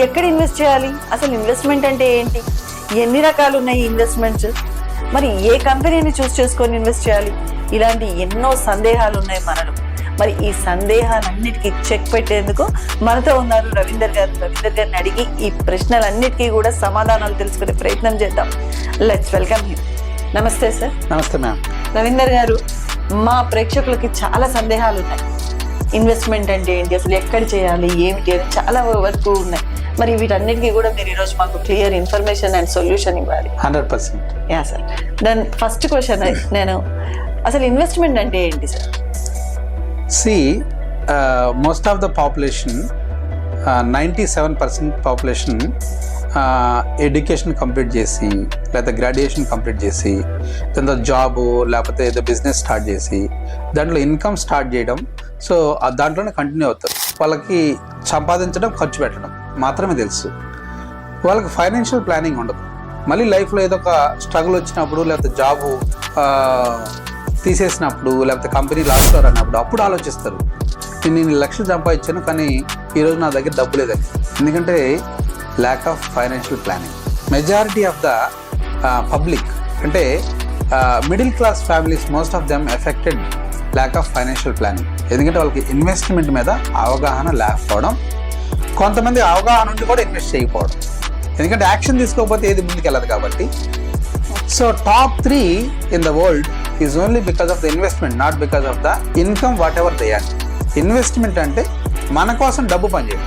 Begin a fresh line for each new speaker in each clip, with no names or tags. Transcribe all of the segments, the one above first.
ఎక్కడ ఇన్వెస్ట్ చేయాలి? అసలు ఇన్వెస్ట్మెంట్ అంటే ఏంటి? ఎన్ని రకాలు ఉన్నాయి ఇన్వెస్ట్మెంట్స్ మరి ఏ కంపెనీని చూస్ చేసుకొని ఇన్వెస్ట్ చేయాలి? ఇలాంటి ఎన్నో సందేహాలు ఉన్నాయి మనలో. మరి ఈ సందేహాలన్నిటికీ చెక్ పెట్టేందుకు మనతో ఉన్నారు రవీందర్ గారు. రవీందర్ గారిని అడిగి ఈ ప్రశ్నలన్నిటికీ కూడా సమాధానాలు తెలుసుకునే ప్రయత్నం చేద్దాం. లెట్స్ వెల్కమ్ యూ నమస్తే సార్
నమస్తే మ్యామ్
రవీందర్ గారు మా ప్రేక్షకులకి చాలా సందేహాలు ఉన్నాయి. ఇన్వెస్ట్మెంట్ అంటే ఏంటి? అసలు ఎక్కడ చేయాలి? ఏమిటి? అని చాలా వరకు ఉన్నాయి. మరి వీటన్నిటికీ కూడా మీరు ఈరోజు మాకు క్లియర్ ఇన్ఫర్మేషన్ అండ్ సొల్యూషన్ ఇవ్వాలి.
Hundred percent.
Yeah sir. దాని ఫస్ట్ క్వశ్చన్ నేను అసలు ఇన్వెస్ట్మెంట్ అంటే ఏంటి sir?
See most of the population ninety seven percent population education complete చేసి లేకపోతే గ్రాడ్యుయేషన్ కంప్లీట్ చేసి తర్వాత జాబు లేకపోతే ఏదో బిజినెస్ స్టార్ట్ చేసి దాంట్లో ఇన్కమ్ స్టార్ట్ చేయడం సో దాంట్లోనే కంటిన్యూ అవుతారు. వాళ్ళకి సంపాదించడం ఖర్చు పెట్టడం. మాత్రమే తెలుసు. వాళ్ళకి ఫైనాన్షియల్ ప్లానింగ్ ఉండదు. మళ్ళీ లైఫ్లో ఏదో ఒక స్ట్రగుల్ వచ్చినప్పుడు లేకపోతే జాబు తీసేసినప్పుడు లేకపోతే కంపెనీ లాస్లో అన్నప్పుడు అప్పుడు ఆలోచిస్తారు. నేను ఇన్ని లక్షలు సంపాదించాను కానీ ఈరోజు నా దగ్గర డబ్బు లేదని. ఎందుకంటే lack of financial planning majority of the public అంటే middle class families most of them affected lack of financial planning ఎందుకంటే వాళ్ళకి ఇన్వెస్ట్మెంట్ మీద అవగాహన లేకపోవడం కొంతమంది అవగాహన ఉండి కూడా ఇన్వెస్ట్ చేయకపోవడం ఎందుకంటే యాక్షన్ తీసుకోకపోతే ఏది ముందుకు వెళ్ళదు కాబట్టి. So top three in the world is only because of the investment not because of the income whatever they are. Investment అంటే మన కోసం డబ్బు పనిచేయడం.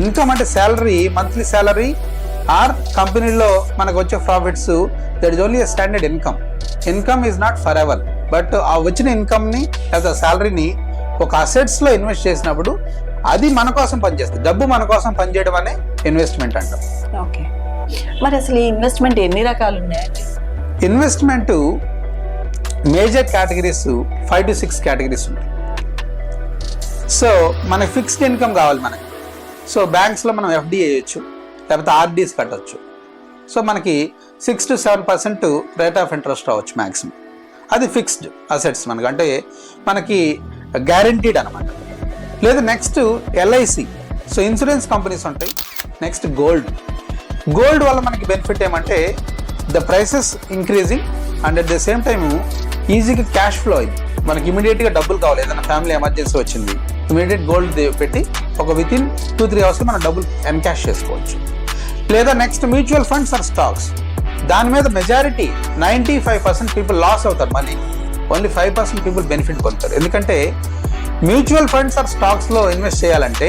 ఇన్కమ్ అంటే శాలరీ మంత్లీ శాలరీ ఆర్ కంపెనీలో మనకు వచ్చే profits that is only standard income. Income is not forever but ఆ వచ్చిన ఇన్కమ్ని లేదా శాలరీని ఒక అసెట్స్లో ఇన్వెస్ట్ చేసినప్పుడు అది మన కోసం పనిచేస్తుంది. డబ్బు మన కోసం పనిచేయడం అనే ఇన్వెస్ట్మెంట్ అంటాం.
ఓకే. మరి అసలు ఈ ఇన్వెస్ట్మెంట్ ఎన్ని రకాలు ఉన్నాయండి
investment major categories five to six categories ఉంటాయి. సో మనకి ఫిక్స్డ్ ఇన్కమ్ కావాలి మనకి. సో బ్యాంక్స్లో మనం ఎఫ్డి వేయచ్చు లేకపోతే ఆర్డీస్ కట్టవచ్చు సో మనకి six to seven percent rate of interest అవ్వచ్చు మ్యాక్సిమం అది ఫిక్స్డ్ అసెట్స్ మనకి. అంటే మనకి గ్యారంటీడ్ అనమాట లేదా next LIC so insurance companies ఉంటాయి. నెక్స్ట్ గోల్డ్ గోల్డ్ వల్ల మనకి బెనిఫిట్ ఏమంటే the prices increasing and at the same time ఈజీగా క్యాష్ ఫ్లో అయింది మనకి ఇమీడియట్గా డబ్బులు కావాలి. ఏదైనా ఫ్యామిలీ ఎమర్జెన్సీ వచ్చింది ఇమీడియట్ గోల్డ్ పెట్టి ఒక విత్ ఇన్ టూ త్రీ అవర్స్లో మనం డబ్బులు ఎన్కాష్ చేసుకోవచ్చు. లేదా next mutual funds or stocks దాని మీద majority ninety five percent people loss అవుతారు money only five percent people benefit పొందుతారు. ఎందుకంటే మ్యూచువల్ ఫండ్స్ ఆర్ స్టాక్స్లో ఇన్వెస్ట్ చేయాలంటే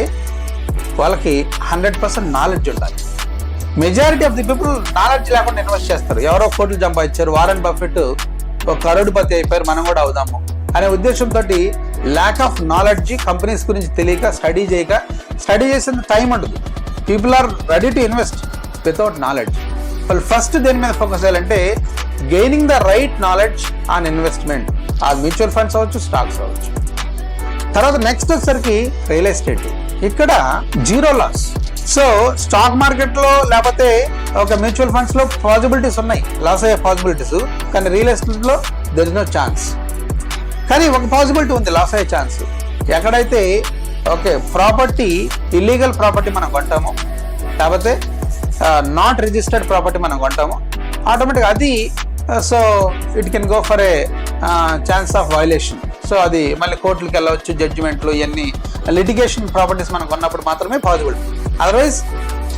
వాళ్ళకి హండ్రెడ్ పర్సెంట్ నాలెడ్జ్ ఉండాలి. Majority of the people knowledge లేకుండా ఇన్వెస్ట్ చేస్తారు. ఎవరో కోట్లు సంపాదించారు వారన్ బఫెట్ ఒక కరోడుపతి అయిపోయారు మనం కూడా అవుదాము అనే ఉద్దేశంతో ల్యాక్ ఆఫ్ నాలెడ్జ్ కంపెనీస్ గురించి తెలియక స్టడీ చేయక స్టడీ చేసిన టైం ఉండదు. People are ready to invest without knowledge వాళ్ళు ఫస్ట్ దేని మీద ఫోకస్ చేయాలంటే gaining the right knowledge on investment ఆ మ్యూచువల్ ఫండ్స్ అవ్వచ్చు స్టాక్స్ అవ్వచ్చు. తర్వాత నెక్స్ట్ వచ్చేసరికి రియల్ ఎస్టేట్ ఇక్కడ జీరో లాస్ సో స్టాక్ మార్కెట్లో లేకపోతే ఒక మ్యూచువల్ ఫండ్స్లో పాసిబిలిటీస్ ఉన్నాయి. లాస్ అయ్యే పాసిబిలిటీస్ కానీ రియల్ ఎస్టేట్లో దెర్ ఇస్ నో ఛాన్స్ కానీ ఒక పాసిబిలిటీ ఉంది లాస్ అయ్యే ఛాన్స్ ఎక్కడైతే ఓకే ప్రాపర్టీ ఇల్లీగల్ ప్రాపర్టీ మనం కొంటామో లేకపోతే నాట్ రిజిస్టర్డ్ ప్రాపర్టీ మనం కొంటామో ఆటోమేటిక్ అది so it can go for a chance of violation so అది మళ్ళీ కోర్టులకు వెళ్ళవచ్చు జడ్జిమెంట్లు ఇవన్నీ. లిటిగేషన్ ప్రాపర్టీస్ మనం కొన్నప్పుడు మాత్రమే పాజిబుల్ అదర్వైజ్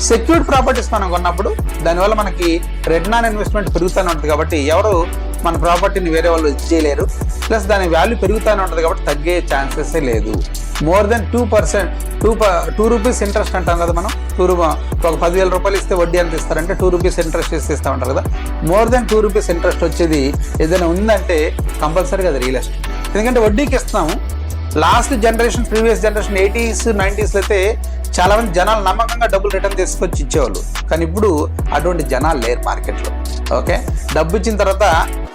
సెక్యూర్డ్ ప్రాపర్టీస్ మనం కొన్నప్పుడు దానివల్ల మనకి రెడ్ నాన్ ఇన్వెస్ట్మెంట్ పెరుగుతూనే ఉంటుంది కాబట్టి ఎవరు మన ప్రాపర్టీని వేరే వాళ్ళు ఇచ్చేయలేరు ప్లస్ దాని వాల్యూ పెరుగుతూనే ఉంటుంది కాబట్టి తగ్గే ఛాన్సెస్ లేదు. More than two percent two two rupees interest అంటాం కదా మనం. టూ రూ ఒక పదివేల రూపాయలు ఇస్తే వడ్డీ ఎంత ఇస్తారంటే టూ రూపీస్ ఇంట్రెస్ట్ ఇస్తే ఇస్తా ఉంటారు కదా. More than two rupees interest వచ్చేది ఏదైనా ఉందంటే కంపల్సరీగా అది రియల్ ఎస్టేట్ ఎందుకంటే వడ్డీకి ఇస్తాము last generation previous generation eighties నైంటీస్లో అయితే చాలా మంది జనాలు నమ్మకంగా డబ్బులు రిటర్న్ తీసుకొచ్చి ఇచ్చేవాళ్ళు. కానీ ఇప్పుడు అటువంటి జనాలు లేరు మార్కెట్లో. ఓకే? డబ్బు ఇచ్చిన తర్వాత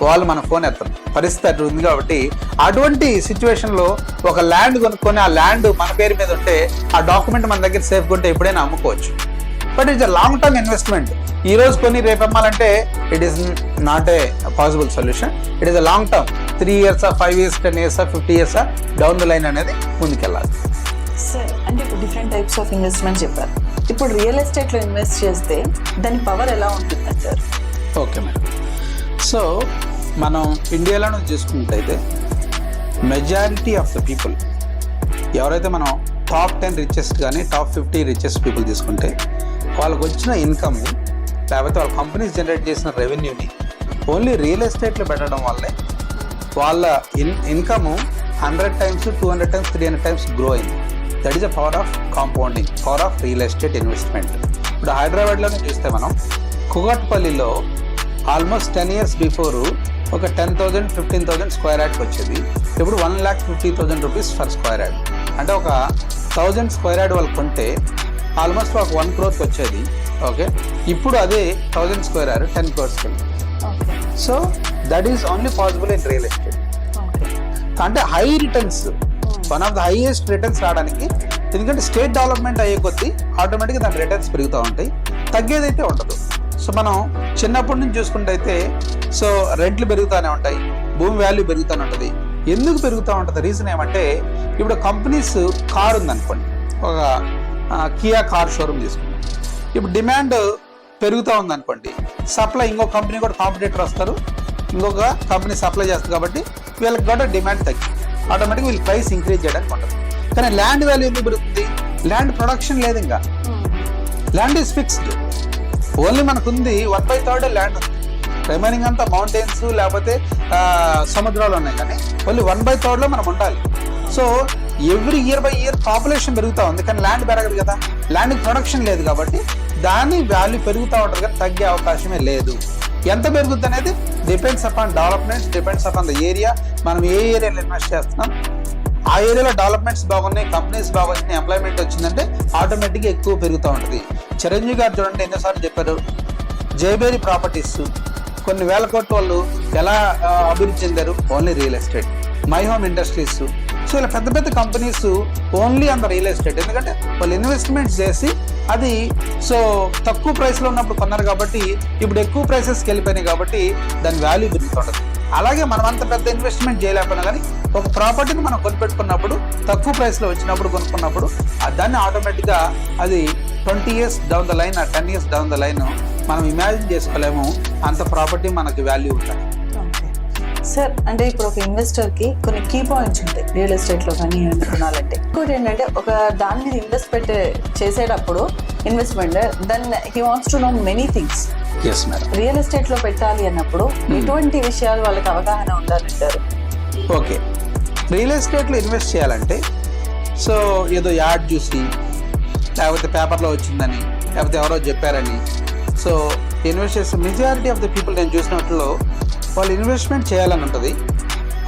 వాళ్ళు మన ఫోన్ ఎత్తారు. పరిస్థితి అటు ఉంది కాబట్టి అటువంటి సిచ్యువేషన్లో ఒక ల్యాండ్ కొనుక్కొని ఆ ల్యాండ్ మన పేరు మీద ఉంటే ఆ డాక్యుమెంట్ మన దగ్గర సేఫ్గా ఉంటే ఎప్పుడైనా అమ్ముకోవచ్చు. But it's a long term investment. ఈ రోజు కొన్ని రేపు అమ్మాలంటే it is not a possible solution. It is a long term. Three years five years ten years fifty years down the line అనేది ముందుకెళ్ళాలి.
సార్ అంటే ఇప్పుడు డిఫరెంట్ టైప్స్ ఆఫ్ ఇన్వెస్ట్మెంట్ చెప్పారు. ఇప్పుడు రియల్ ఎస్టేట్లో ఇన్వెస్ట్ చేస్తే దాని పవర్ ఎలా ఉంటుంది అంటారు
ఓకే మేడం. సో మనం ఇండియాలో చూసుకున్నట్టయితే మెజారిటీ ఆఫ్ ద పీపుల్ ఎవరైతే మనం టాప్ టెన్ రిచెస్ట్ కానీ టాప్ ఫిఫ్టీ రిచెస్ట్ పీపుల్ తీసుకుంటే వాళ్ళకి వచ్చిన ఇన్కమ్ లేకపోతే వాళ్ళ కంపెనీస్ జనరేట్ చేసిన రెవెన్యూని ఓన్లీ రియల్ ఎస్టేట్లో పెట్టడం వల్లే వాళ్ళ in income hundred times two hundred times three hundred times grow అయింది. That is a power of compounding power of real estate investment ఇప్పుడు హైదరాబాద్లోనే చూస్తే మనం కుగట్పల్లిలో ఆల్మోస్ట్ టెన్ ఇయర్స్ బిఫోర్ ఒక ten thousand fifteen thousand square యార్డ్కి వచ్చేది. ఇప్పుడు one lakh fifty thousand rupees for square yard అంటే ఒక థౌజండ్ స్క్వేర్ యార్డ్ వాళ్ళు కొంటే ఆల్మోస్ట్ ఒక వన్ క్రోర్కి వచ్చేది. ఓకే ఇప్పుడు అదే thousand square yard ten క్రోర్స్కి so that is only possible in real estate అంటే high returns one of the highest returns రావడానికి ఎందుకంటే స్టేట్ డెవలప్మెంట్ అయ్యే కొద్దీ ఆటోమేటిక్గా దాని రిటర్న్స్ పెరుగుతూ ఉంటాయి. తగ్గేదైతే ఉండదు. సో మనం చిన్నప్పటి నుంచి చూసుకుంటే అయితే సో రెంట్లు పెరుగుతూనే ఉంటాయి భూమి వాల్యూ పెరుగుతూనే ఉంటుంది. ఎందుకు పెరుగుతూ ఉంటుంది? రీజన్ ఏమంటే ఇప్పుడు కంపెనీస్ కార్ ఉందనుకోండి. ఒక కియా కార్ షోరూమ్ తీసుకుందాం. ఇప్పుడు డిమాండ్ పెరుగుతూ ఉందనుకోండి. సప్లై ఇంకో కంపెనీ కూడా కాంపిటేటర్ వస్తారు. ఇంకొక కంపెనీ సప్లై చేస్తుంది కాబట్టి వీళ్ళకి కూడా డిమాండ్ తగ్గి ఆటోమేటిక్ వీళ్ళు ప్రైస్ ఇంక్రీజ్ చేయడానికి ఉంటుంది. కానీ ల్యాండ్ వాల్యూ ఎందుకు పెరుగుతుంది ల్యాండ్ ప్రొడక్షన్ లేదు ఇంకా. ల్యాండ్ ఈజ్ ఫిక్స్డ్ ఓన్లీ మనకుంది వన్ బై థర్డ్ ల్యాండ్ ఉంది. రిమైనింగ్ అంతా మౌంటైన్స్ లేకపోతే సముద్రాలు ఉన్నాయి కానీ ఓన్లీ వన్ బై థర్డ్లో మనం ఉండాలి. So every year by year population పెరుగుతూ ఉంది. కానీ ల్యాండ్ పెరగదు కదా. ల్యాండ్ ప్రొడక్షన్ లేదు కాబట్టి దాని వాల్యూ పెరుగుతూ ఉంటుంది కానీ తగ్గే అవకాశమే లేదు. ఎంత పెరుగుద్ది అనేది depends upon developments depends upon the area మనం ఏ ఏరియాలో ఇన్వెస్ట్ చేస్తున్నాం? ఆ ఏరియాలో డెవలప్మెంట్స్ బాగున్నాయి కంపెనీస్ బాగున్నాయి ఎంప్లాయ్మెంట్ వచ్చిందంటే ఆటోమేటిక్గా ఎక్కువ పెరుగుతూ ఉంటుంది. చిరంజీవి గారు చూడండి ఎన్నోసార్లు చెప్పారు జయబేరి ప్రాపర్టీస్ కొన్ని వేల కోట్ల వాళ్ళు ఎలా అభివృద్ధి చెందారు? Only real estate My Home Industries so ఇలా పెద్ద పెద్ద companies only on the real estate ఎందుకంటే వాళ్ళు ఇన్వెస్ట్మెంట్ చేసి అది సో తక్కువ ప్రైస్లో ఉన్నప్పుడు కొన్నారు కాబట్టి ఇప్పుడు ఎక్కువ ప్రైసెస్కి వెళ్ళిపోయినాయి కాబట్టి దాని వాల్యూ పెరుగుతుంటుంది. అలాగే మనం అంత పెద్ద ఇన్వెస్ట్మెంట్ చేయలేకపోయినా కానీ ఒక ప్రాపర్టీని మనం కొనిపెట్టుకున్నప్పుడు తక్కువ ప్రైస్లో వచ్చినప్పుడు కొనుక్కున్నప్పుడు దాన్ని ఆటోమేటిక్గా అది twenty years down the line ten years down the line మనం ఇమాజిన్ చేసుకోలేము అంత ప్రాపర్టీ మనకి వాల్యూ ఉంటుంది
సార్ అంటే ఇప్పుడు ఒక ఇన్వెస్టర్కి కొన్ని కీ పాయింట్స్ ఉంటాయి రియల్ ఎస్టేట్లో కానీ కొనాలంటే. ఇంకోటి ఏంటంటే ఒక దాని మీద ఇన్వెస్ట్ పెట్టే చేసేటప్పుడు investment then he wants to know many things real ఎస్టేట్లో పెట్టాలి అన్నప్పుడు ఎటువంటి విషయాలు వాళ్ళకి అవగాహన ఉండాలంటారు.
ఓకే. రియల్ ఎస్టేట్లో ఇన్వెస్ట్ చేయాలంటే సో ఏదో యాడ్ చూసి లేకపోతే పేపర్లో వచ్చిందని లేకపోతే ఎవరో చెప్పారని సో ఇన్వెస్ట్ చేసే మెజారిటీ ఆఫ్ ద పీపుల్ నేను చూసినట్లు వాళ్ళు ఇన్వెస్ట్మెంట్ చేయాలని ఉంటుంది.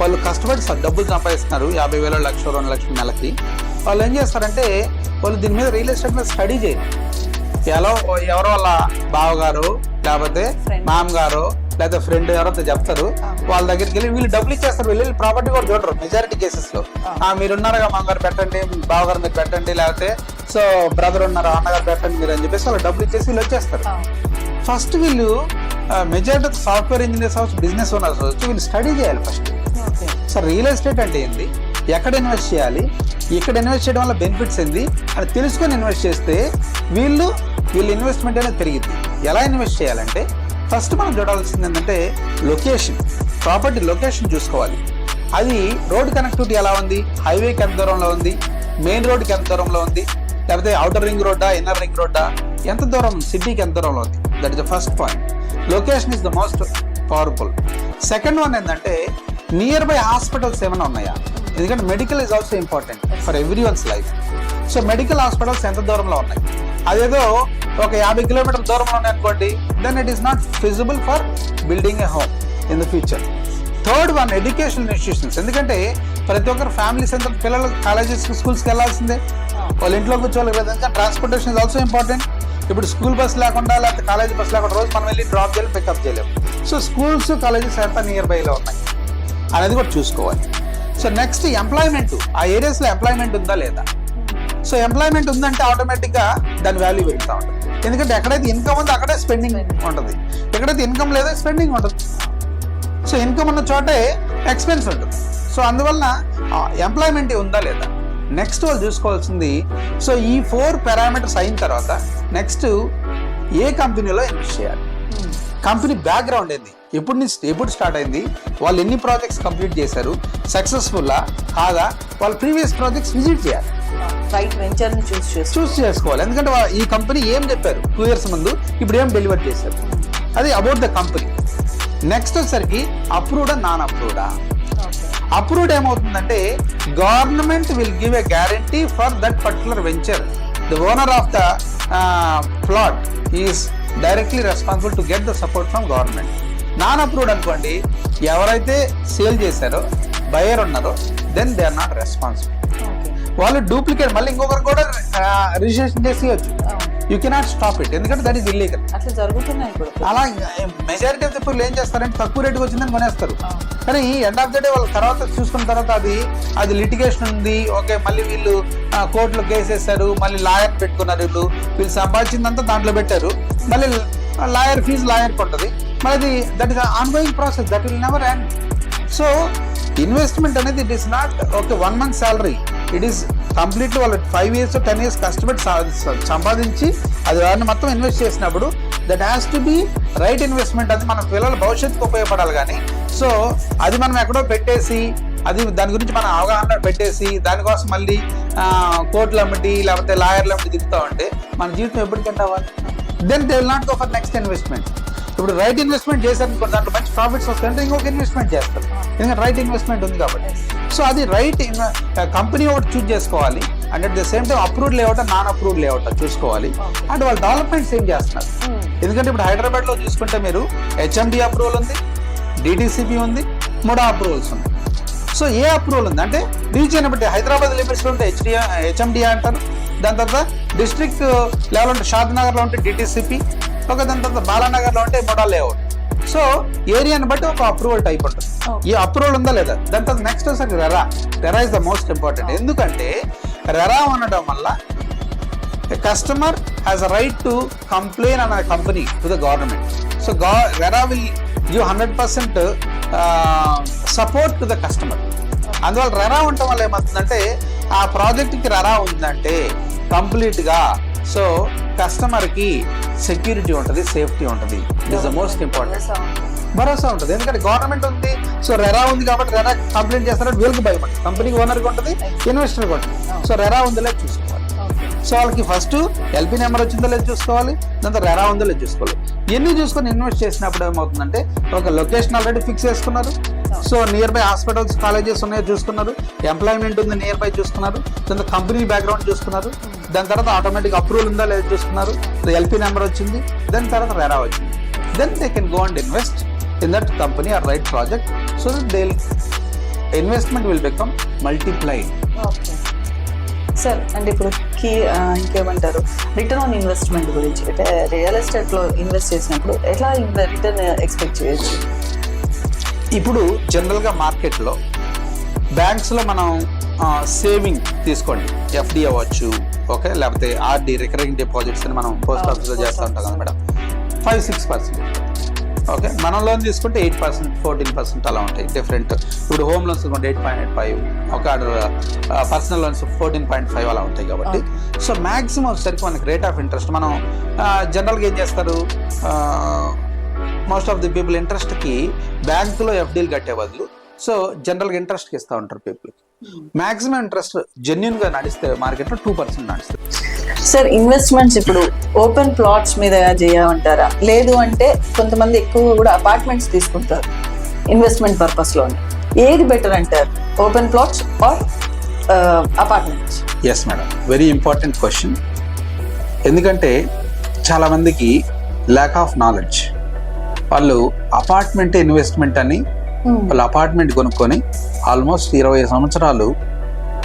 వాళ్ళు కష్టపడి డబ్బులు సంపాదిస్తున్నారు యాభై వేల లక్ష రెండు లక్షల నెలకి. వాళ్ళు ఏం చేస్తారంటే వాళ్ళు దీని మీద రియల్ ఎస్టేట్ మీద స్టడీ చేయరు. ఎలా ఎవరో వాళ్ళ బావగారు లేకపోతే. మామగారు లేదా ఫ్రెండ్ ఎవరైతే చెప్తారు. వాళ్ళ దగ్గరికి వెళ్ళి వీళ్ళు డబ్బులు ఇచ్చేస్తారు వెళ్ళి ప్రాపర్టీ కూడా చూడరు మెజారిటీ కేసెస్లో. ఆ, మీరు ఉన్నారుగా మామగారు పెట్టండి బావగారు మీరు పెట్టండి లేకపోతే సో బ్రదర్ ఉన్నారు అన్నగారు పెట్టండి మీరు అని చెప్పేసి వాళ్ళు డబ్బులు ఇచ్చేసి వీళ్ళు వచ్చేస్తారు. ఫస్ట్ వీళ్ళు మెజారిటీ సాఫ్ట్వేర్ ఇంజనీర్స్ అవచ్చు బిజినెస్ ఓనర్స్ అవచ్చు వీళ్ళు స్టడీ చేయాలి ఫస్ట్ సో రియల్ ఎస్టేట్ అంటే ఏంది? ఎక్కడ ఇన్వెస్ట్ చేయాలి? ఇక్కడ ఇన్వెస్ట్ చేయడం వల్ల బెనిఫిట్స్ ఏంది? అని తెలుసుకొని ఇన్వెస్ట్ చేస్తే వీళ్ళు వీళ్ళ ఇన్వెస్ట్మెంట్ అనేది పెరిగింది ఎలా ఇన్వెస్ట్ చేయాలంటే ఫస్ట్ మనం చూడాల్సింది ఏంటంటే లొకేషన్ ప్రాపర్టీ లొకేషన్ చూసుకోవాలి. అది రోడ్ కనెక్టివిటీ ఎలా ఉంది? హైవేకి ఎంత దూరంలో ఉంది? మెయిన్ రోడ్కి ఎంత దూరంలో ఉంది? లేకపోతే అవుటర్ రింగ్ రోడ్డా ఇన్నర్ రింగ్ రోడ్డా ఎంత దూరం? సిటీకి ఎంత దూరంలో ఉంది? That is the first point location is the most powerful second one ఏంటంటే నియర్ బై హాస్పిటల్స్ ఏమైనా ఉన్నాయా? ఎందుకంటే medical is also important for everyone's life so medical hospitals ఎంత దూరంలో ఉన్నాయి? అదేదో ఒక యాభై కిలోమీటర్ దూరంలో ఉన్నాయి అనుకోండి then it is not feasible for building a home in the future third one educational institutions ఎందుకంటే ప్రతి ఒక్కరు ఫ్యామిలీస్ ఎంత పిల్లలు కాలేజెస్ స్కూల్స్కి వెళ్ళాల్సిందే. వాళ్ళ ఇంట్లో కూర్చోవాలి కదా ట్రాన్స్పోర్టేషన్ ఇస్ ఆల్సో ఇంపార్టెంట్ ఇప్పుడు స్కూల్ బస్ లేకుండా లేకపోతే కాలేజ్ బస్ లేకుండా రోజు మనం వెళ్ళి డ్రాప్ చేయాలి పికప్ చేయలేము సో స్కూల్స్ కాలేజెస్ ఎంత నియర్ బైలో ఉన్నాయి. అనేది కూడా చూసుకోవాలి. సో నెక్స్ట్ ఎంప్లాయ్మెంట్ ఆ ఏరియాస్లో ఎంప్లాయ్మెంట్ ఉందా లేదా? సో ఎంప్లాయ్మెంట్ ఉందంటే ఆటోమేటిక్గా దాని వాల్యూ పెరుగుతూ ఉంటుంది. ఎందుకంటే ఎక్కడైతే ఇన్కమ్ ఉందో అక్కడే స్పెండింగ్ ఉంటుంది. ఎక్కడైతే ఇన్కమ్ లేదో స్పెండింగ్ ఉంటుంది. సో ఇన్కమ్ ఉన్న చోటే ఎక్స్పెన్స్ ఉంటుంది. సో అందువలన ఎంప్లాయ్మెంట్ ఉందా లేదా? నెక్స్ట్ వాళ్ళు చూసుకోవాల్సింది సో ఈ ఫోర్ పారామీటర్స్ అయిన తర్వాత నెక్స్ట్ ఏ కంపెనీలో ఇన్వెస్ట్ చేయాలి? కంపెనీ బ్యాక్గ్రౌండ్ ఏంది? ఎప్పుడు నుంచి ఎప్పుడు స్టార్ట్ అయింది? వాళ్ళు ఎన్ని ప్రాజెక్ట్స్ కంప్లీట్ చేశారు? సక్సెస్ఫుల్లా కాదా? వాళ్ళ ప్రీవియస్ ప్రాజెక్ట్స్ విజిట్ చేయాలి.
రైట్ వెంచర్ని చూస్
చూస్ చేసుకోవాలి. ఎందుకంటే ఈ కంపెనీ ఏం చెప్పారు? టూ ఇయర్స్ ముందు ఇప్పుడు ఏం డెలివర్ చేశారు? అది అబౌట్ ద కంపెనీ నెక్స్ట్ వచ్చేసరికి అప్రూవ్డా నాన్ అప్రూవ్డా అప్రూవ్డ్ ఏమవుతుందంటే government will give a guarantee for that particular venture the owner of the plot is directly responsible to get the support from government non approved అనుకోండి ఎవరైతే sale చేశారో buyer ఉన్నారో then they are not responsible వాళ్ళు duplicate మళ్ళీ ఇంకొకరు కూడా registration చేసి you cannot stop it ఎందుకంటే దట్ ఈస్ ఇల్లీగల్
అట్లా జరుగుతున్నాయి ఇప్పుడు.
అలా మెజారిటీ ఆఫ్ పీపుల్ ఏం చేస్తారంటే తక్కువ రేటుకి వచ్చిందని కొనేస్తారు. కానీ ఎండ్ ఆఫ్ ద డే వాళ్ళ తర్వాత చూసుకున్న తర్వాత అది అది లిటిగేషన్ ఉంది. ఓకే మళ్ళీ వీళ్ళు కోర్టులో కేసు వేస్తారు మళ్ళీ లాయర్ పెట్టుకున్నారు వీళ్ళు. వీళ్ళు సంపాదించిందంతా దాంట్లో పెట్టారు. మళ్ళీ లాయర్ ఫీజు లాయర్ ఉంటుంది. మళ్ళీ అది that is ongoing process that will never end so investment అనేది it is not okay one month salary it is completely వాళ్ళు ఫైవ్ ఇయర్స్ టెన్ ఇయర్స్ కష్టపడి సంపాదించి అది దాన్ని మొత్తం ఇన్వెస్ట్ చేసినప్పుడు that has to be right investment. అది మన పిల్లల భవిష్యత్తుకు ఉపయోగపడాలి కానీ. సో అది మనం ఎక్కడో పెట్టేసి అది దాని గురించి మనం అవగాహన పెట్టేసి దానికోసం మళ్ళీ కోర్టులు అమ్మటి లేకపోతే లాయర్లు అమ్మటి దిగుతా ఉంటే మన జీవితం ఎప్పటికంటే అవ్వాలి then they will not go for next investment ఇప్పుడు రైట్ ఇన్వెస్ట్మెంట్ చేశారనుకో దాంట్లో మంచి ప్రాఫిట్స్ వస్తాయంటే ఇంకొక ఇన్వెస్ట్మెంట్ చేస్తారు. ఎందుకంటే రైట్ ఇన్వెస్ట్మెంట్ ఉంది కాబట్టి. సో అది రైట్ కంపెనీ ఒకటి చూస్ చేసుకోవాలి. And at the same time approved layout non approved layout చూసుకోవాలి. అండ్ వాళ్ళు డెవలప్మెంట్స్ ఏం చేస్తున్నారు. ఎందుకంటే ఇప్పుడు హైదరాబాద్లో చూసుకుంటే మీరు హెచ్ఎండి అప్రూవల్ ఉంది డిటిసిపి ఉంది మూడో అప్రూవల్స్ ఉన్నాయి. సో ఏ అప్రూవల్ ఉంది? అంటే రీజియన్ బట్టి హైదరాబాద్ లిమిట్స్లో ఉంటే హెచ్డి హెచ్ఎండి అంటారు. దాని తర్వాత డిస్ట్రిక్ట్ లెవెల్ ఉంటే షాద్ నగర్లో ఉంటే డిటిసిపి ఒక దాని తర్వాత బాలానగర్లో ఉంటే మోడల్ లేఅవుట్ సో ఏరియాని బట్టి ఒక అప్రూవల్ టైప్ ఉంటుంది. ఈ అప్రూవల్ ఉందా లేదా? దాని తర్వాత నెక్స్ట్ వచ్చేసరికి RERA RERA is the most important ఎందుకంటే రెరా ఉండడం వల్ల customer has right to complain on company to the government so RERA will give hundred percent support to the customer అందువల్ల రెరా ఉండటం వల్ల ఏమవుతుందంటే ఆ ప్రాజెక్ట్కి రెరా ఉందంటే కంప్లీట్గా సో కస్టమర్కి సెక్యూరిటీ ఉంటుంది సేఫ్టీ ఉంటుంది. It is the most important భరోసా ఉంటుంది. ఎందుకంటే గవర్నమెంట్ ఉంది సో రెరా ఉంది కాబట్టి రెరా కంప్లైంట్ చేస్తారంటే వీళ్ళకి భయం ఉంటుంది కంపెనీకి ఓనర్కి ఉంటుంది ఇన్వెస్టర్కి ఉంటుంది. సో రెరా ఉందో లేదు చూసుకోవాలి. సో వాళ్ళకి ఫస్ట్ ఎల్పి నెంబర్ వచ్చిందో లేదు చూసుకోవాలి దాంతో రెరా ఉందో లేదు చూసుకోవాలి. ఎన్ని చూసుకొని ఇన్వెస్ట్ చేసినప్పుడు ఏమవుతుందంటే ఒక లొకేషన్ ఆల్రెడీ ఫిక్స్ చేసుకున్నారు. So near by hospitals colleges ఉన్నాయో చూసుకున్నారు ఎంప్లాయ్మెంట్ ఉంది నియర్ బై చూసుకున్నారు దాంతో కంపెనీ బ్యాక్గ్రౌండ్ చూసుకున్నారు దాని తర్వాత ఆటోమేటిక్ అప్రూవల్ ఉందా లేదో చూసుకున్నారు ఎల్పి నెంబర్ వచ్చింది. దాని తర్వాత రెరా వచ్చింది. Then they can go and invest in that company or right project so that they investment will become multiplied
okay sir అంటే ఇప్పుడు కీ ఇంకేమంటారు? రిటర్న్ ఆన్ ఇన్వెస్ట్మెంట్ గురించి అంటే రియల్ ఎస్టేట్లో ఇన్వెస్ట్ చేసినప్పుడు ఎట్లా రిటర్న్ ఎక్స్పెక్ట్ చేయొచ్చు?
ఇప్పుడు జనరల్గా మార్కెట్లో బ్యాంక్స్లో మనం సేవింగ్ తీసుకోండి. ఎఫ్డి అవ్వచ్చు ఓకే? లేకపోతే ఆర్డి రికరింగ్ డిపాజిట్స్ అని మనం పోస్ట్ ఆఫీస్లో చేస్తూ ఉంటాం కదా. Madam. Five six percent okay? మనం లోన్ తీసుకుంటే ఎయిట్ పర్సెంట్ ఫోర్టీన్ పర్సెంట్ అలా ఉంటాయి. డిఫరెంట్ ఇప్పుడు హోమ్ లోన్స్ తీసుకుంటే ఎయిట్ పాయింట్ ఎయిట్ ఫైవ్ ఒక personal loans fourteen point five అలా ఉంటాయి కాబట్టి. సో మ్యాక్సిమం వచ్చేసరికి మనకి రేట్ ఆఫ్ ఇంట్రెస్ట్ మనం జనరల్గా ఏం చేస్తారు? మోస్ట్ ఆఫ్ ది పీపుల్ ఇంట్రెస్ట్కి బ్యాంకులో ఎఫ్డీలు కట్టే బదులు సో జనరల్గా ఇంట్రెస్ట్కి ఇస్తూ ఉంటారు పీపుల్ మ్యాక్సిమం ఇంట్రెస్ట్ జెన్యున్గా నడిస్తే మార్కెట్లో టూ పర్సెంట్ నడుస్తుంది.
సార్ ఇన్వెస్ట్మెంట్స్ ఇప్పుడు ఓపెన్ ప్లాట్స్ మీద చేయమంటారా? లేదు అంటే కొంతమంది ఎక్కువ కూడా అపార్ట్మెంట్స్ తీసుకుంటారు ఇన్వెస్ట్మెంట్ పర్పస్లో ఏది బెటర్ అంటారు open plots or apartments
yes madam very important question ఎందుకంటే చాలామందికి ల్యాక్ ఆఫ్ నాలెడ్జ్ వాళ్ళు అపార్ట్మెంట్ ఇన్వెస్ట్మెంట్ అని వాళ్ళు అపార్ట్మెంట్ కొనుక్కొని ఆల్మోస్ట్ ఇరవై సంవత్సరాలు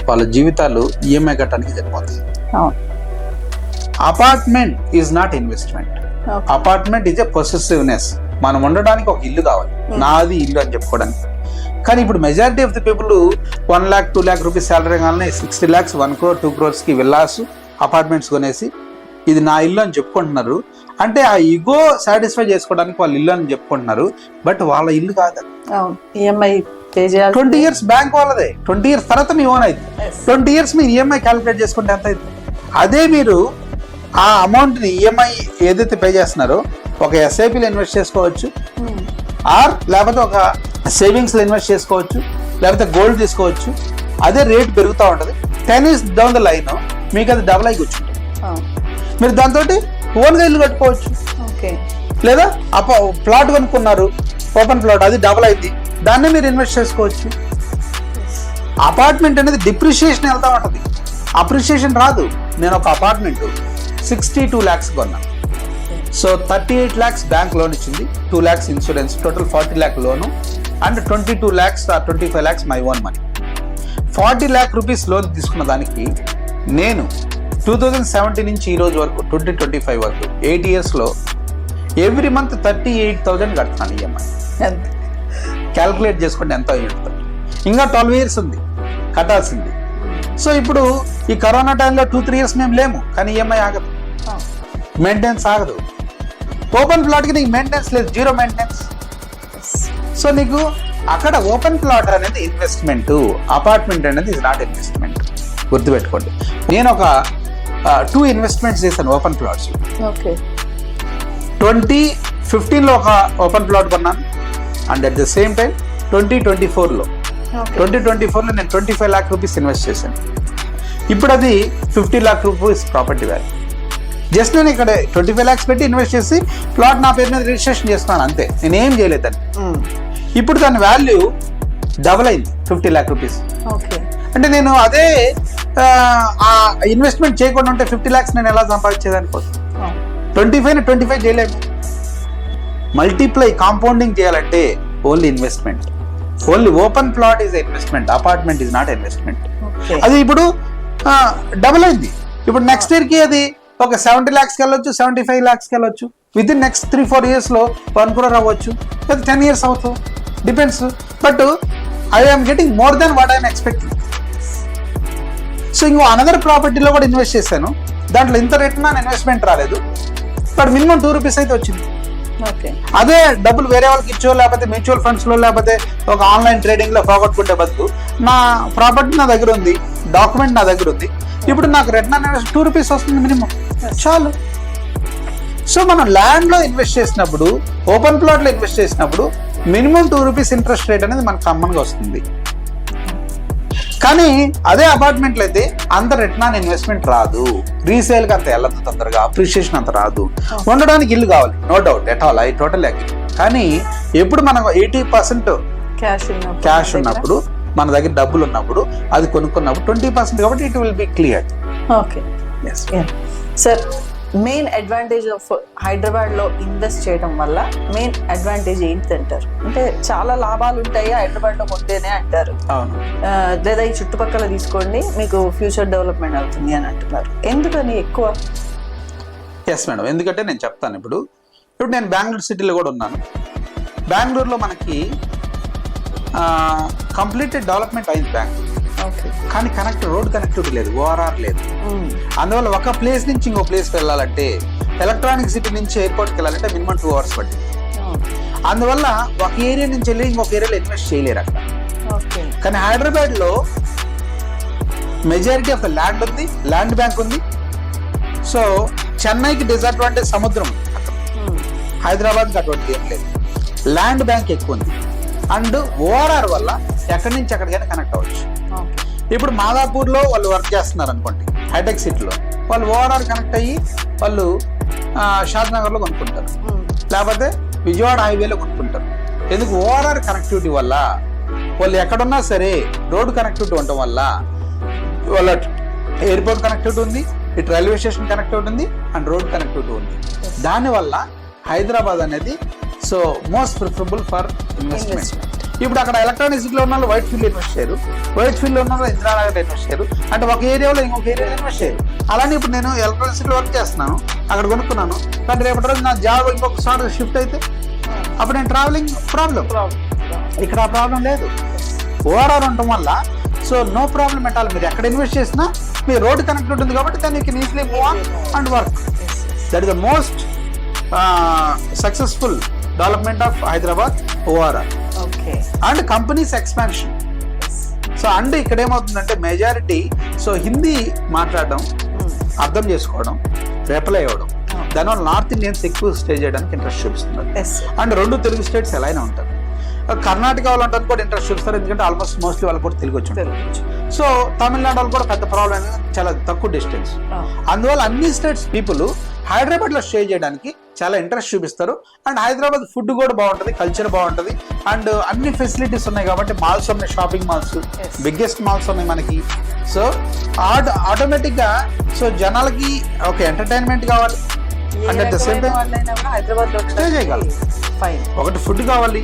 వాళ్ళ జీవితాలు ఈఎంఐ కట్టడానికి సరిపోతాయి. Apartment is not investment. Apartment is a possessiveness మనం ఉండడానికి ఒక ఇల్లు కావాలి. నాది ఇల్లు అని చెప్పుకోవడానికి. కానీ ఇప్పుడు majority of the people one lakh two lakh rupees salary కావాలని sixty lakhs one crore two క్రోర్స్కి villas apartments కొనేసి ఇది నా ఇల్లు అని చెప్పుకుంటున్నారు. అంటే ఆ ఇగో సాటిస్ఫై చేసుకోవడానికి వాళ్ళ ఇల్లు అని చెప్పుకుంటున్నారు. బట్ వాళ్ళ ఇల్లు కాదు
ఈఎంఐ పే చేయాలి
ట్వంటీ ఇయర్స్ బ్యాంక్ వాళ్ళదే. ట్వంటీ ఇయర్స్ తర్వాత మీ ఓన్
Yes.
ట్వంటీ ఇయర్స్ మీరు E ఈఎంఐ క్యాలిక్యులేట్ చేసుకుంటే ఎంత అయింది అదే మీరు ఆ అమౌంట్ని ఈఎంఐ ఏదైతే పే చేస్తున్నారో ఒక ఎస్ఐపిలో ఇన్వెస్ట్ చేసుకోవచ్చు. ఆర్ లేకపోతే ఒక సేవింగ్స్లో ఇన్వెస్ట్ చేసుకోవచ్చు. లేకపోతే గోల్డ్ తీసుకోవచ్చు. అదే రేట్ పెరుగుతూ ఉంటుంది. Ten years down the line మీకు అది డబల్ అయి కూర్చుంటుంది. మీరు దాంతో ఓన్గా ఇల్లు కట్టుకోవచ్చు.
ఓకే.
లేదా అప ప్లాట్ కొనుక్కున్నారు ఓపెన్ ప్లాట్ అది డబుల్ అయింది. దాన్నే మీరు ఇన్వెస్ట్ చేసుకోవచ్చు. అపార్ట్మెంట్ అనేది డిప్రిషియేషన్ వెళ్తా ఉంటుంది. అప్రిషియేషన్ రాదు. నేను ఒక అపార్ట్మెంట్ సిక్స్టీ టూ ల్యాక్స్ కొన్నా. So thirty eight lakhs bank loan ఇచ్చింది. Two lakhs insurance total forty lakh loan and twenty two lakhs twenty five lakhs my own money. Forty lakh rupees loan తీసుకున్న దానికి నేను two thousand seventeen నుంచి ఈ రోజు వరకు twenty twenty five వరకు eight ఇయర్స్లో every month thirty eight thousand కడుతున్నాను ఈఎంఐ క్యాల్కులేట్ చేసుకోండి ఎంత అయ్యిందో ఇంకా ట్వెల్వ్ ఇయర్స్ ఉంది కట్టాల్సింది. సో ఇప్పుడు ఈ కరోనా టైంలో టూ త్రీ ఇయర్స్ మేము లేము కానీ ఈఎంఐ ఆగదు. మెయింటెనెన్స్ ఆగదు. ఓపెన్ ప్లాట్కి నీకు మెయింటెనెన్స్ లేదు జీరో మెయింటెనెన్స్ సో నీకు అక్కడ ఓపెన్ ప్లాట్ అనేది ఇన్వెస్ట్మెంట్ అపార్ట్మెంట్ అనేది ఇస్ నాట్ ఇన్వెస్ట్మెంట్ గుర్తుపెట్టుకోండి. నేను ఒక టూ ఇన్వెస్ట్మెంట్స్ చేశాను ఓపెన్ ప్లాట్స్ ట్వంటీ ఫిఫ్టీన్లో ఒక ఓపెన్ ప్లాట్ కొన్నాను. And at the same time twenty twenty ఫోర్లో ట్వంటీ ట్వంటీ ఫోర్లో నేను twenty five lakh rupees invest చేశాను. ఇప్పుడు అది fifty lakh rupees property value just నేను ఇక్కడ ట్వంటీ ఫైవ్ ల్యాక్స్ పెట్టి ఇన్వెస్ట్ చేసి ప్లాట్ నా పేరు మీద రిజిస్ట్రేషన్ చేసుకున్నాను అంతే. నేను ఏం చేయలేదు దాన్ని. ఇప్పుడు దాని వాల్యూ డబల్ అయింది ఫిఫ్టీ ల్యాక్ రూపీస్
ఓకే
అంటే నేను అదే ఆ ఇన్వెస్ట్మెంట్ చేయకుండా ఉంటే ఫిఫ్టీ ల్యాక్స్ నేను ఎలా సంపాదించేదానికోసం ట్వంటీ ఫైవ్ ట్వంటీ ఫైవ్ చేయలేము. మల్టిప్లై కాంపౌండింగ్ చేయాలంటే only investment only open plot is investment apartment is not investment అది ఇప్పుడు డబుల్ అయింది. ఇప్పుడు నెక్స్ట్ ఇయర్కి అది ఒక సెవెంటీ ల్యాక్స్కి వెళ్ళొచ్చు సెవెంటీ ఫైవ్ ల్యాక్స్కి వెళ్ళొచ్చు. With in next three four ఇయర్స్లో వన్ క్రోర్ అవ్వచ్చు. లేదా టెన్ ఇయర్స్ అవ్వచ్చు depends but I am getting more than what I'm expecting so ఇంకో అనదర్ ప్రాపర్టీలో కూడా ఇన్వెస్ట్ చేశాను. దాంట్లో ఇంత రిటర్న్ ఇన్వెస్ట్మెంట్ రాలేదు. బట్ మినిమం టూ రూపీస్ అయితే వచ్చింది.
ఓకే.
అదే డబ్బులు వేరే వాళ్ళకి ఇచ్చో లేకపోతే మ్యూచువల్ ఫండ్స్లో లేకపోతే ఒక ఆన్లైన్ ట్రేడింగ్లో పోగొట్టుకుంటే బదులు నా ప్రాపర్టీ నా దగ్గర ఉంది డాక్యుమెంట్ నా దగ్గర ఉంది. ఇప్పుడు నాకు రిటర్న్ అనేది టూ రూపీస్ వస్తుంది మినిమం చాలు. సో మనం ల్యాండ్లో ఇన్వెస్ట్ చేసినప్పుడు ఓపెన్ ప్లాట్లో ఇన్వెస్ట్ చేసినప్పుడు minimum two rupees interest rate అనేది మనకు కామన్గా వస్తుంది. కానీ అదే అపార్ట్మెంట్లు అయితే అంత రిటర్న్ ఆన్ ఇన్వెస్ట్మెంట్ రాదు. రీసేల్కి అంత వెళ్ళదు తొందరగా అప్రిషియేషన్ అంత రాదు. ఉండడానికి ఇల్లు కావాలి. No doubt at all I total agree కానీ ఎప్పుడు మనకు ఎయిటీ పర్సెంట్
క్యాష్ ఉన్నప్పుడు
క్యాష్ ఉన్నప్పుడు మన దగ్గర డబ్బులు ఉన్నప్పుడు అది కొనుక్కున్నప్పుడు ట్వంటీ పర్సెంట్ కాబట్టి it will be clear
okay sir main advantage of హైదరాబాద్లో ఇన్వెస్ట్ చేయడం వల్ల మెయిన్ అడ్వాంటేజ్ ఏంటి అంటారు? అంటే చాలా లాభాలు ఉంటాయి హైదరాబాద్లో కొంటేనే అంటారు. లేదా ఈ చుట్టుపక్కల తీసుకోండి మీకు ఫ్యూచర్ డెవలప్మెంట్ అవుతుంది అని అంటున్నారు. ఎందుకని ఎక్కువ?
ఎస్ మేడం ఎందుకంటే నేను చెప్తాను ఇప్పుడు. ఇప్పుడు నేను బెంగళూరు సిటీలో కూడా ఉన్నాను. బెంగళూరులో మనకి కంప్లీటెడ్ డెవలప్మెంట్ అయింది బెంగళూరు కానీ కనెక్ట్ రోడ్ కనెక్టివిటీ లేదు ఓఆర్ఆర్ లేదు. అందువల్ల ఒక ప్లేస్ నుంచి ఇంకో ప్లేస్ వెళ్ళాలంటే ఎలక్ట్రానిక్ సిటీ నుంచి ఎయిర్పోర్ట్కి వెళ్ళాలంటే మినిమం టూ అవర్స్ పట్టింది. అందువల్ల ఒక ఏరియా నుంచి వెళ్ళి ఇంకొక ఏరియాలో ఇన్వెస్ట్ చేయలేరు అక్కడ. కానీ హైదరాబాద్లో మెజారిటీ ఆఫ్ ద ల్యాండ్ ఉంది ల్యాండ్ బ్యాంక్ ఉంది. సో చెన్నైకి డిసడ్వాంటేజ్ సముద్రం. అక్కడ హైదరాబాద్కి అటువంటి ఏం లేదు. ల్యాండ్ బ్యాంక్ ఎక్కువ ఉంది. అండ్ ఓఆర్ఆర్ వల్ల ఎక్కడి నుంచి ఎక్కడికైనా కనెక్ట్ అవ్వచ్చు. ఇప్పుడు మాదాపూర్లో వాళ్ళు వర్క్ చేస్తున్నారు అనుకోండి హైటెక్ సిటీలో వాళ్ళు ఓఆర్ఆర్ కనెక్ట్ అయ్యి వాళ్ళు ఆ, షాద్ నగర్లో కొనుక్కుంటారు లేకపోతే విజయవాడ హైవేలో కొనుక్కుంటారు. ఎందుకు? ఓఆర్ఆర్ కనెక్టివిటీ వల్ల వాళ్ళు ఎక్కడున్నా సరే రోడ్ కనెక్టివిటీ ఉండటం వల్ల వాళ్ళ ఎయిర్పోర్ట్ కనెక్టివిటీ ఉంది ఇటు రైల్వే స్టేషన్ కనెక్టివిటీ ఉంది అండ్ రోడ్ కనెక్టివిటీ ఉంది. దానివల్ల హైదరాబాద్ అనేది so most preferable for investment ఇప్పుడు అక్కడ ఎలక్ట్రానిక్ సిటీలో ఉన్న వాళ్ళు వైట్ ఫీల్డ్ ఇన్వెస్ట్ చేయరు. వైట్ ఫీల్డ్ ఉన్న వాళ్ళు ఇందిరానగర్ ఇన్వెస్ట్ చేయరు. అంటే ఒక ఏరియాలో ఇంకొక ఏరియాలో ఇన్వెస్ట్ చేయరు. అలానే ఇప్పుడు నేను ఎలక్ట్రానిక్ సిటీలో వర్క్ చేస్తున్నాను. అక్కడ కొనుక్కున్నాను. కానీ రేపటి రోజు నా జాబ్ ఇంకొక చోట షిఫ్ట్ అయితే అప్పుడు నేను ట్రావెలింగ్ ప్రాబ్లం ఇక్కడ ఆ ప్రాబ్లం లేదు. ఓవరాల్ ఉండటం వల్ల సో నో ప్రాబ్లం పెట్టాలి మీరు ఎక్కడ ఇన్వెస్ట్ చేసినా మీ రోడ్ కనెక్ట్ ఉంటుంది కాబట్టి దాన్ని can easily move on and work that is the most successful development of Hyderabad ORR and companies expansion so and ఇక్కడ ఏమవుతుందంటే మెజారిటీ సో హిందీ మాట్లాడడం అర్థం చేసుకోవడం రిప్లై అవ్వడం. దానివల్ల నార్త్ ఇండియన్స్ ఎక్కువ స్టే చేయడానికి ఇంట్రెస్ట్ చూపిస్తున్నారు. అండ్ రెండు తెలుగు స్టేట్స్ ఎలా అయినా ఉంటారు. కర్ణాటక వాళ్ళు అంటే కూడా ఇంట్రెస్ట్ చూపిస్తారు. ఎందుకంటే ఆల్మోస్ట్ మోస్ట్లీ వాళ్ళు కూడా తెలుగు వచ్చి. సో తమిళనాడు వాళ్ళు కూడా పెద్ద ప్రాబ్లం చాలా తక్కువ డిస్టెన్స్ అందువల్ల అన్ని స్టేట్స్ పీపుల్ హైదరాబాద్లో స్టే చేయడానికి చాలా ఇంట్రెస్ట్ చూపిస్తారు. అండ్ హైదరాబాద్ ఫుడ్ కూడా బాగుంటది కల్చర్ బాగుంటది. అండ్ అన్ని ఫెసిలిటీస్ ఉన్నాయి కాబట్టి మాల్స్ ఉన్నాయి షాపింగ్ మాల్స్. బిగ్గెస్ట్ మాల్స్ ఉన్నాయి మనకి. సో ఆటోమేటిక్గా సో జనాలకి ఒక ఎంటర్టైన్మెంట్ కావాలి. And at the same time
హైదరాబాద్లో
Stay చేయగలం.
ఫైన్
ఒకటి ఫుడ్ కావాలి.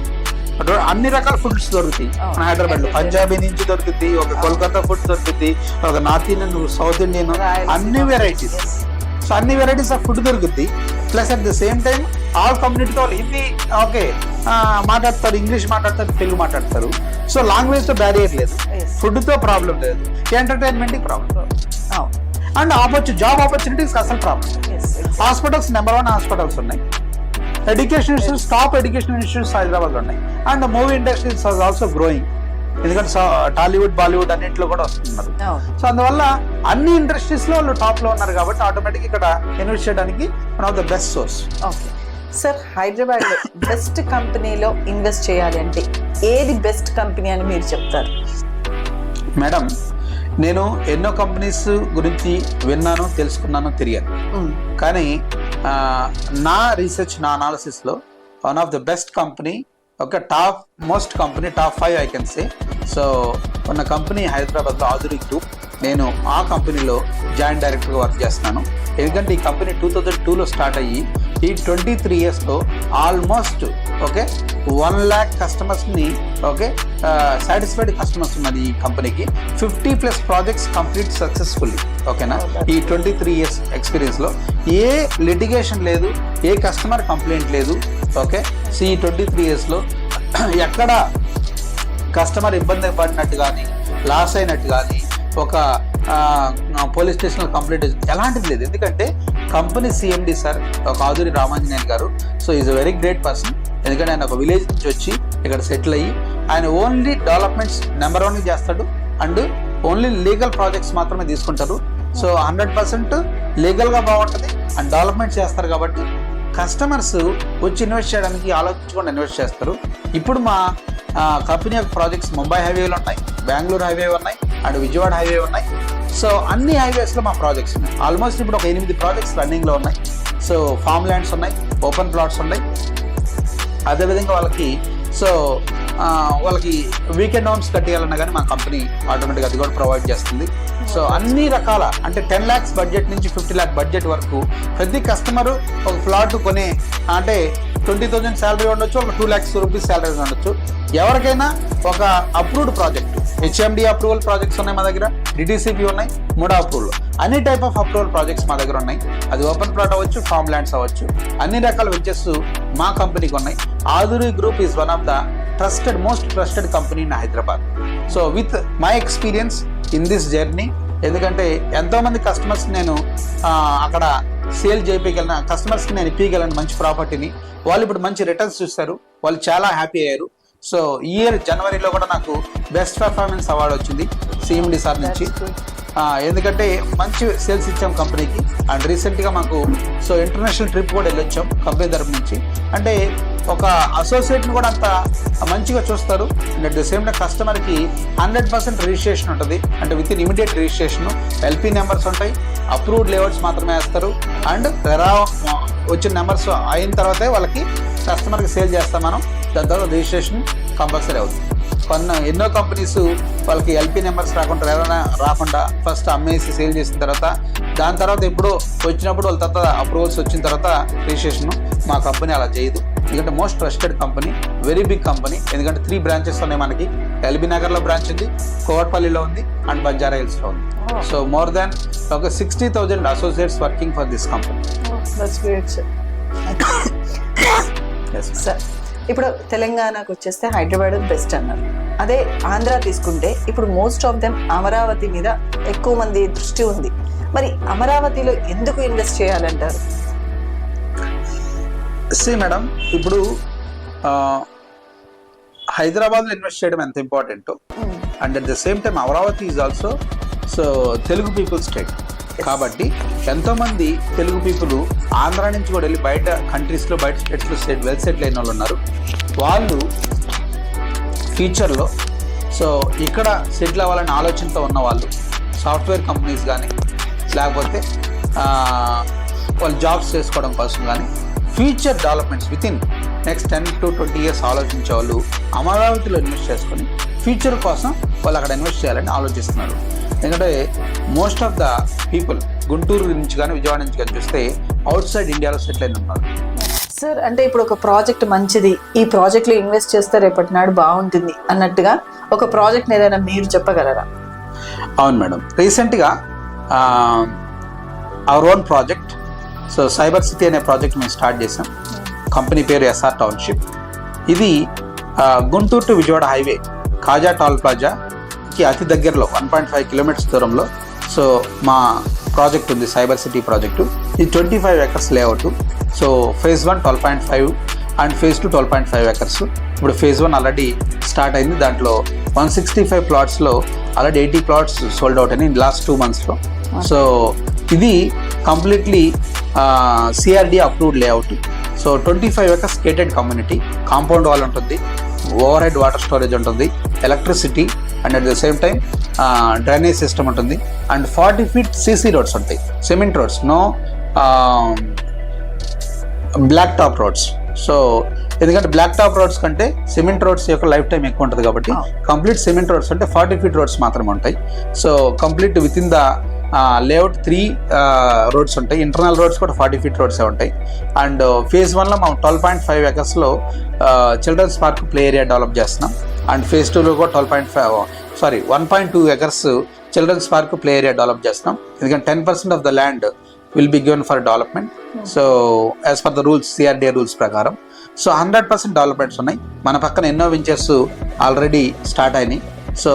అన్ని రకాల ఫుడ్స్ దొరుకుతాయి. మన హైదరాబాద్. లో పంజాబీ నుంచి దొరుకుతుంది ఒక కోల్కతా ఫుడ్ దొరుకుతుంది ఒక నార్త్ ఇండియన్ సౌత్ ఇండియన్ అన్ని వెరైటీస్ సో అన్ని వెరైటీస్ ఆఫ్ ఫుడ్ దొరుకుతుంది plus at the same time all కమ్యూనిటీతో వాళ్ళు హిందీ ఓకే మాట్లాడతారు ఇంగ్లీష్ మాట్లాడతారు తెలుగు మాట్లాడతారు. సో లాంగ్వేజ్తో బ్యారియర్ లేదు.
Yes.
ఫుడ్తో ప్రాబ్లం లేదు. Entertainment problem and ఆపర్చు job opportunities అసలు problem hospitals number one hospitals ఉన్నాయి. Education institutes top education institutes Hyderabad ఉన్నాయి. And movie industries also growing ఎందుకంటే టాలీవుడ్ బాలీవుడ్ అన్నింటిలో కూడా వస్తున్నారు. సో అందువల్ల అన్ని ఇండస్ట్రీస్లో వాళ్ళు టాప్లో ఉన్నారు కాబట్టి ఆటోమేటిక్ ఇక్కడ ఇన్వెస్ట్ చేయడానికి one of the best source
okay sir హైదరాబాద్లో బెస్ట్ కంపెనీలో ఇన్వెస్ట్ చేయాలి అంటే ఏది బెస్ట్ కంపెనీ అని మీరు చెప్తారు?
మేడం నేను ఎన్నో కంపెనీస్ గురించి విన్నాను తెలుసుకున్నాను తిరిగాను కానీ నా రీసెర్చ్ నా అనాలిసిస్లో one of the best company ఒక top most company top five I can say so ఉన్న కంపెనీ హైదరాబాద్లో ఆధురి గ్రూప్ నేను ఆ కంపెనీలో జాయింట్ డైరెక్టర్గా వర్క్ చేస్తున్నాను. ఎందుకంటే ఈ కంపెనీ టూ థౌజండ్ టూలో స్టార్ట్ అయ్యి ఈ ట్వంటీ త్రీ ఇయర్స్లో ఆల్మోస్ట్ ఓకే వన్ ల్యాక్ కస్టమర్స్ని ఓకే సాటిస్ఫైడ్ కస్టమర్స్ ఉన్నది ఈ కంపెనీకి fifty plus projects complete successfully ఓకేనా ఈ ట్వంటీ త్రీ ఇయర్స్ ఎక్స్పీరియన్స్లో ఏ లిటిగేషన్ లేదు ఏ కస్టమర్ కంప్లైంట్ లేదు ఓకే సో ఈ ట్వంటీ త్రీ ఇయర్స్లో ఎక్కడ కస్టమర్ ఇబ్బంది పడినట్టు కానీ లాస్ అయినట్టు కానీ ఒక పోలీస్ స్టేషన్లో కంప్లైంట్ ఎలాంటిది లేదు. ఎందుకంటే కంపెనీ సిఎండి సార్ ఒక Aduri Ramanjaneyan garu so is a very great person ఎందుకంటే ఆయన ఒక విలేజ్ నుంచి వచ్చి ఇక్కడ సెటిల్ అయ్యి ఆయన ఓన్లీ డెవలప్మెంట్స్ నెంబర్ వన్ చేస్తాడు అండ్ ఓన్లీ లీగల్ ప్రాజెక్ట్స్ మాత్రమే తీసుకుంటారు. సో హండ్రెడ్ పర్సెంట్ లీగల్గా బాగుంటుంది అండ్ డెవలప్మెంట్ చేస్తారు కాబట్టి కస్టమర్స్ వచ్చి ఇన్వెస్ట్ చేయడానికి ఆలోచించకుండా ఇన్వెస్ట్ చేస్తారు. ఇప్పుడు మా కంపెనీ యొక్క ప్రాజెక్ట్స్ ముంబై హైవేలు ఉన్నాయి బెంగళూరు హైవే ఉన్నాయి అండ్ విజయవాడ హైవే ఉన్నాయి. సో అన్ని హైవేస్లో మా ప్రాజెక్ట్స్ ఉన్నాయి. ఆల్మోస్ట్ ఇప్పుడు ఒక ఎనిమిది ప్రాజెక్ట్స్ రన్నింగ్లో ఉన్నాయి. సో ఫామ్ ల్యాండ్స్ ఉన్నాయి ఓపెన్ ప్లాట్స్ ఉన్నాయి. అదేవిధంగా వాళ్ళకి సో వాళ్ళకి వీకెండ్ హోమ్స్ కట్టేయాలన్నా కానీ మా కంపెనీ ఆటోమేటిక్గా అది కూడా ప్రొవైడ్ చేస్తుంది. సో అన్ని రకాల అంటే టెన్ ల్యాక్స్ బడ్జెట్ నుంచి ఫిఫ్టీ ల్యాక్ బడ్జెట్ వరకు ప్రతి కస్టమర్ ఒక ఫ్లాట్ కొనే అంటే ట్వంటీ థౌజండ్ శాలరీ ఉండొచ్చు ఒక టూ ల్యాక్స్ రూపీస్ శాలరీ ఉండొచ్చు. ఎవరికైనా ఒక approved project HMD approval projects ఉన్నాయి మా దగ్గర. డిడిసిపి ఉన్నాయి మూడో అప్రూవల్ అన్ని టైప్ ఆఫ్ అప్రూవల్ ప్రాజెక్ట్స్ మా దగ్గర ఉన్నాయి. అది ఓపెన్ ప్లాట్ అవ్వచ్చు ఫామ్ ల్యాండ్స్ అవ్వచ్చు. అన్ని రకాల వెంచర్స్ మా కంపెనీకి ఉన్నాయి. Aduri Group is one of the trusted most trusted company in Hyderabad so with my experience in this journey ఎందుకంటే ఎంతోమంది కస్టమర్స్ నేను అక్కడ సేల్ చేయగలను కస్టమర్స్కి నేను ఇప్పగలను మంచి ప్రాపర్టీని వాళ్ళు ఇప్పుడు మంచి రిటర్న్స్ చూస్తారు. వాళ్ళు చాలా హ్యాపీ అయ్యారు. సో ఈ ఇయర్ జనవరిలో కూడా నాకు బెస్ట్ పర్ఫార్మెన్స్ అవార్డు వచ్చింది సిఎండి సార్ నుంచి. ఎందుకంటే మంచి సేల్స్ ఇచ్చాం కంపెనీకి అండ్ రీసెంట్గా మాకు సో ఇంటర్నేషనల్ ట్రిప్ కూడా వెళ్ళొచ్చాం కంపెనీ తరపు నుంచి. అంటే ఒక అసోసియేట్ని కూడా అంత మంచిగా చూస్తారు. And at the same time కస్టమర్కి హండ్రెడ్ పర్సెంట్ రిజిస్ట్రేషన్ ఉంటుంది. అంటే with in immediate registration LP numbers ఉంటాయి. అప్రూవ్డ్ లేఅవుట్స్ మాత్రమే వేస్తారు. అండ్ రా వచ్చిన నెంబర్స్ అయిన తర్వాతే వాళ్ళకి కస్టమర్కి సేల్ చేస్తాం మనం. దాని తర్వాత రిజిస్ట్రేషన్ కంపల్సరీ అవుతుంది. కొన్ని ఎన్నో కంపెనీస్ వాళ్ళకి ఎల్పీ నెంబర్స్ రాకుండా ఎవరైనా రాకుండా ఫస్ట్ అమ్మేసి సేల్ చేసిన తర్వాత దాని తర్వాత ఎప్పుడో వచ్చినప్పుడు వాళ్ళ తర్వాత అప్రూవల్స్ వచ్చిన తర్వాత రిజిస్ట్రేషన్ మా కంపెనీ అలా చేయదు. ఎందుకంటే most trusted company very big company ఎందుకంటే త్రీ బ్రాంచెస్ ఉన్నాయి మనకి. ఎల్బీ నగర్లో బ్రాంచ్ ఉంది కోవట్పల్లిలో ఉంది అండ్ బంజారా హిల్స్లో ఉంది. సో మోర్ దాన్ ఒక sixty thousand associates working for this company
sir ఇప్పుడు తెలంగాణకు వచ్చేస్తే హైదరాబాద్ బెస్ట్ అన్నారు. అదే ఆంధ్ర తీసుకుంటే ఇప్పుడు మోస్ట్ ఆఫ్ దెమ్ అమరావతి మీద ఎక్కువ మంది దృష్టి ఉంది. మరి అమరావతిలో ఎందుకు ఇన్వెస్ట్ చేయాలంటారు?
సి మేడం ఇప్పుడు హైదరాబాద్లో ఇన్వెస్ట్ చేయడం ఎంత important and at the same time Amaravati is also so Telugu people state కాబట్టి ఎంతోమంది తెలుగు పీపుల్ ఆంధ్ర నుంచి కూడా వెళ్ళి బయట కంట్రీస్లో బయట స్టేట్స్లో సెట్ వెల్ సెటిల్ అయిన వాళ్ళు ఉన్నారు. వాళ్ళు ఫ్యూచర్లో సో ఇక్కడ సెటిల్ అవ్వాలనే ఆలోచనతో ఉన్న వాళ్ళు సాఫ్ట్వేర్ కంపెనీస్ కానీ లేకపోతే వాళ్ళు జాబ్స్ చేసుకోవడం కోసం కానీ future developments with in next ten to twenty years ఆలోచించే వాళ్ళు అమరావతిలో ఇన్వెస్ట్ చేసుకొని ఫ్యూచర్ కోసం వాళ్ళు అక్కడ ఇన్వెస్ట్ చేయాలని ఆలోచిస్తున్నారు. ఎందుకంటే most of the people Guntur నుంచి కానీ విజయవాడ నుంచి కానీ చూస్తే అవుట్ సైడ్ ఇండియాలో సెటిల్ అయిన ఉన్నారు
సార్ అంటే ఇప్పుడు ఒక ప్రాజెక్ట్ మంచిది ఈ ప్రాజెక్ట్లో ఇన్వెస్ట్ చేస్తే రేపటి నాడు బాగుంటుంది అన్నట్టుగా ఒక ప్రాజెక్ట్ ఏదైనా మీరు చెప్పగలరా?
అవును మేడం. రీసెంట్గా our own project so cyber city అనే ప్రాజెక్ట్ మేము స్టార్ట్ చేసాం కంపెనీ పేరు ఎస్ఆర్ టౌన్షిప్ ఇది Guntur to Vijayawada highway Kaza toll ప్లాజాకి అతి దగ్గరలో వన్ పాయింట్ ఫైవ్ కిలోమీటర్స్ దూరంలో. సో మా ప్రాజెక్ట్ ఉంది సైబర్ సిటీ ప్రాజెక్టు. ఇది twenty five acres layout. So phase one twelve point five and phase two twelve point five acres. ఇప్పుడు phase one already start అయింది. దాంట్లో one sixty five ప్లాట్స్లో already eighty plots sold out అయినాయి last two మంత్స్లో. So ఇది completely CRD approved layout so twenty five acres gated community compound wall ఉంటుంది over head water storage ఉంటుంది electricity and at the same time drainage system ఉంటుంది. And forty feet CC roads ఉంటాయి cement roads no black top roads so ఎందుకంటే black top roads కంటే cement roads యొక్క life time ఎక్కువ ఉంటుంది కాబట్టి complete cement roads అంటే ఫార్టీ ఫీట్ రోడ్స్ మాత్రమే ఉంటాయి. So complete with in the layout three roads ఉంటాయి. ఇంటర్నల్ రోడ్స్ కూడా ఫార్టీ ఫీట్ రోడ్సే ఉంటాయి. అండ్ ఫేజ్ వన్లో మనం twelve point five ఎకర్స్లో children's park play area develop చేస్తున్నాం. అండ్ ఫేజ్ టూలో కూడా twelve point five sorry one point two acres children's park play area develop చేస్తున్నాం. ఎందుకంటే ten percent of the land will be given for development so as per the rules CRDA rules ప్రకారం. So hundred percent developments ఉన్నాయి. మన పక్కన ఎన్నో ventures already start అయినాయి. So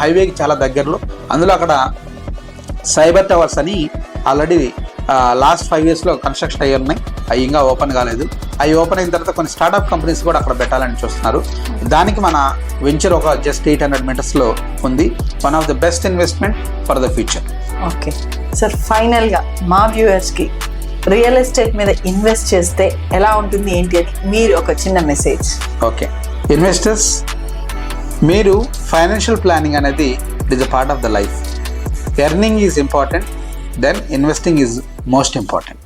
హైవేకి చాలా దగ్గరలో. అందులో అక్కడ సైబర్ టవర్స్ అని ఆల్రెడీ లాస్ట్ ఫైవ్ ఇయర్స్లో కన్స్ట్రక్షన్ అయ్యి ఉన్నాయి. అవి ఇంకా ఓపెన్ కాలేదు. అవి ఓపెన్ అయిన తర్వాత కొన్ని స్టార్ట్అప్ కంపెనీస్ కూడా అక్కడ పెట్టాలని చూస్తున్నారు. దానికి మన వెంచర్ ఒక జస్ట్ ఎయిట్ హండ్రెడ్ మీటర్స్లో ఉంది. One of the best investment for the future
okay sir ఫైనల్గా మా వ్యూవర్స్కి రియల్ ఎస్టేట్ మీద ఇన్వెస్ట్ చేస్తే ఎలా ఉంటుంది ఏంటి అని మీరు ఒక చిన్న మెసేజ్
ఓకే ఇన్వెస్టర్స్ మీరు ఫైనాన్షియల్ ప్లానింగ్ అనేది it is a part of the life earning is important then investing is most important.